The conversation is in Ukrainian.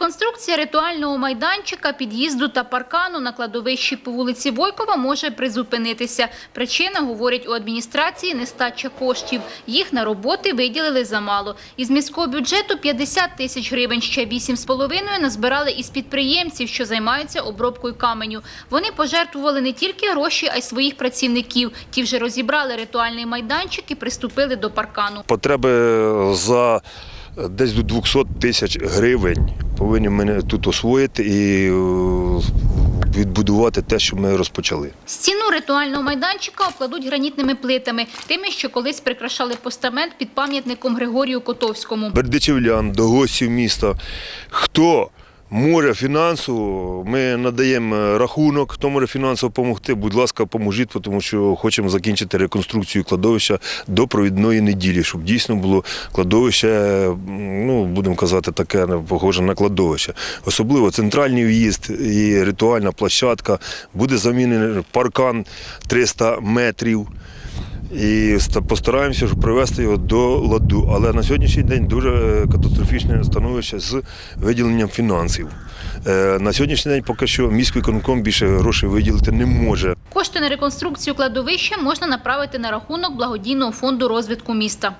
Реконструкція ритуального майданчика, під'їзду та паркану на кладовищі по вулиці Войкова може призупинитися. Причина, говорять у адміністрації, нестача коштів. Їх на роботи виділили замало. Із міського бюджету 50 тисяч гривень, ще 8,5 назбирали із підприємців, що займаються обробкою каменю. Вони пожертвували не тільки гроші, а й своїх працівників. Ті вже розібрали ритуальний майданчик і приступили до паркану. Потреби за десь до 200 тисяч гривень повинні мене тут освоїти і е, відбудувати те, що ми розпочали. Стіну ритуального майданчика обкладуть гранітними плитами, тими, що колись прикрашали постамент під пам'ятником Григорію Котовському. Бердичівлян, до гостів міста. Хто може фінансово, ми надаємо рахунок, хто може фінансово допомогти, будь ласка, поможіть, тому що хочемо закінчити реконструкцію кладовища до провідної неділі, щоб дійсно було кладовище, ну, будемо казати, таке похоже на кладовище. Особливо центральний в'їзд і ритуальна площадка, буде замінений паркан 300 метрів. І постараємося ж привести його до ладу. Але на сьогоднішній день дуже катастрофічне становище з виділенням фінансів. Е, На сьогоднішній день поки що міський конком більше грошей виділити не може. Кошти на реконструкцію кладовища можна направити на рахунок благодійного фонду розвитку міста.